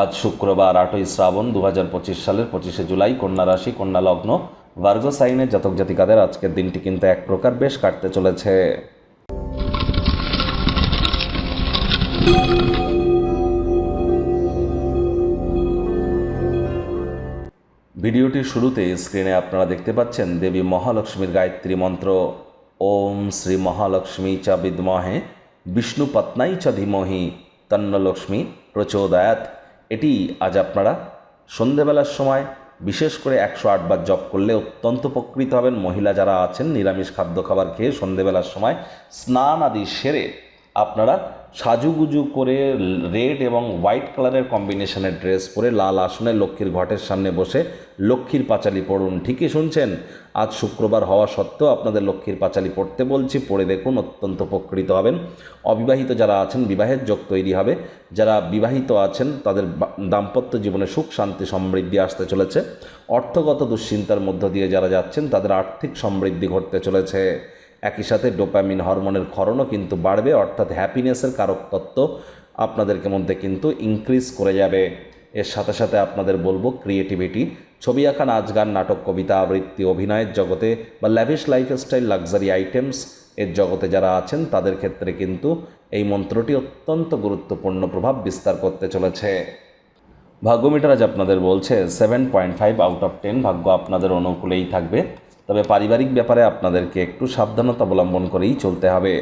আজ শুক্রবার আটই শ্রাবণ দু হাজার পঁচিশ সালের পঁচিশে জুলাই কন্যা রাশি, কন্যা লগ্ন। ভার্গ সাইনের জাতক জাতিকাদের আজকের দিনটি কিন্তু এক প্রকার বেশ কাটতে চলেছে। ভিডিওটির শুরুতে স্ক্রিনে আপনারা দেখতে পাচ্ছেন দেবী মহালক্ষ্মীর গায়ত্রী মন্ত্র। ওম শ্রী মহালক্ষ্মী চা বিদ্মহে, বিষ্ণু পত্নাই চ ধীমহি, তন্নলক্ষ্মী প্রচোদয়াত এটি আজ আপনারা সন্ধেবেলার সময় বিশেষ করে একশো আটবার জপ করলে অত্যন্ত উপকৃত হবেন। মহিলা যারা আছেন, নিরামিষ খাদ্য খাবার খেয়ে সন্ধেবেলার সময় স্নান আদি সেরে আপনারা সাজুগুজু করে রেড এবং হোয়াইট কালারের কম্বিনেশনের ড্রেস পরে লাল আসনে লক্ষ্মীর ঘটের সামনে বসে লক্ষ্মীর পাঁচালি পড়ুন। ঠিকই শুনছেন? আজ শুক্রবার হওয়া সত্ত্বেও আপনাদের লক্ষ্মীর পাঁচালি পড়তে বলছি, পড়ে দেখুন, অত্যন্ত উপকৃত হবেন। অবিবাহিত যারা আছেন, বিবাহের যোগ তৈরি হবে। যারা বিবাহিত আছেন, তাদের দাম্পত্য জীবনে সুখ, শান্তি, সমৃদ্ধি আসতে চলেছে। অর্থগত দুশ্চিন্তার মধ্য দিয়ে যারা যাচ্ছেন, তাদের আর্থিক সমৃদ্ধি ঘটতে চলেছে। একই সাথে ডোপামিন হরমোনের ক্ষরণও কিন্তু বাড়বে, অর্থাৎ হ্যাপিনেসের কারক তত্ত্ব আপনাদেরকে মধ্যে কিন্তু ইনক্রিজ করে যাবে। এর সাথে সাথে আপনাদের বলব ক্রিয়েটিভিটি ছবি আঁকা নাচ গান নাটক, কবিতা, আবৃত্তি, অভিনয়ের জগতে বা ল্যাভিশ লাইফস্টাইল লাক্সারি আইটেমস এর জগতে যারা আছেন, তাদের ক্ষেত্রে কিন্তু এই মন্ত্রটি অত্যন্ত গুরুত্বপূর্ণ প্রভাব বিস্তার করতে চলেছে। ভাগ্যমিটার আজ আপনাদের বলছে seven point five out of ten ভাগ্য আপনাদের অনুকূলেই থাকবে। তবে পারিবারিক ব্যাপারে আপনাদেরকে একটু সাবধানতা অবলম্বন করেই চলতে হবে।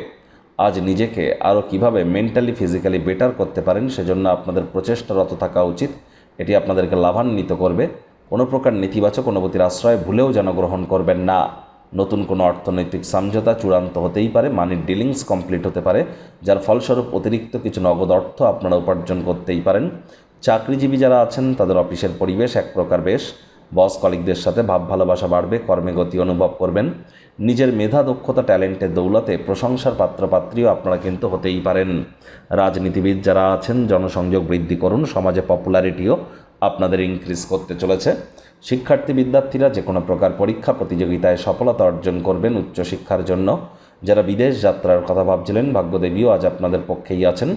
আজ নিজেকে আরও কীভাবে মেন্টালি ফিজিক্যালি বেটার করতে পারেন সেজন্য আপনাদের প্রচেষ্টারত থাকা উচিত। এটি আপনাদেরকে লাভান্বিত করবে। কোনো প্রকার নেতিবাচক অনুভূতির আশ্রয় ভুলেও যেন গ্রহণ করবেন না। নতুন কোনো অর্থনৈতিক সমঝোতা চূড়ান্ত হতেই পারে মানির ডিলিংস কমপ্লিট হতে পারে, যার ফলস্বরূপ অতিরিক্ত কিছু নগদ অর্থ আপনারা উপার্জন করতেই পারেন। চাকরিজীবী যারা আছেন, তাদের অফিসের পরিবেশ এক প্রকার বেশ। বস কলিকদের সাথে ভাব ভালোবাসা বাড়বে, কর্মে গতি অনুভব করবেন। নিজের মেধা, দক্ষতা, ট্যালেন্টের দৌলতে প্রশংসার পাত্রপাত্রীও আপনারা কিন্তু হতেই পারেন। রাজনীতিবিদ যারা আছেন, জনসংযোগ বৃদ্ধি করুন, সমাজে পপুলারিটিও আপনাদের ইনক্রিজ করতে চলেছে। শিক্ষার্থী, বিদ্যার্থীরা যে কোনো প্রকার পরীক্ষা, প্রতিযোগিতায় সফলতা অর্জন করবেন উচ্চশিক্ষার জন্য। যারা বিদেশ যাত্রার কথা ভাবছিলেন, ভাগ্যদেবীও আজ আপনাদের পক্ষেই আছেন।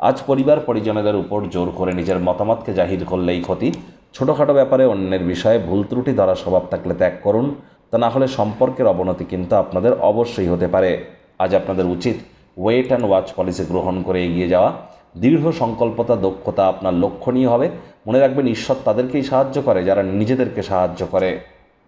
আজ পরিবার পরিজনেদের উপর জোর করে নিজের মতামতকে জাহির করলেই ক্ষতি। ছোটোখাটো ব্যাপারে অন্যের বিষয়ে ভুল ত্রুটি ধরা স্বভাব থাকলে ত্যাগ করুন। তা না হলে সম্পর্কের অবনতি কিন্তু আপনাদের অবশ্যই হতে পারে। আজ আপনাদের উচিত ওয়েট অ্যান্ড ওয়াচ পলিসি গ্রহণ করে এগিয়ে যাওয়া। দৃঢ় সংকল্পতা, দক্ষতা আপনার লক্ষণীয় হবে। মনে রাখবেন ঈশ্বর তাদেরকেই সাহায্য করে, যারা নিজেদেরকে সাহায্য করে।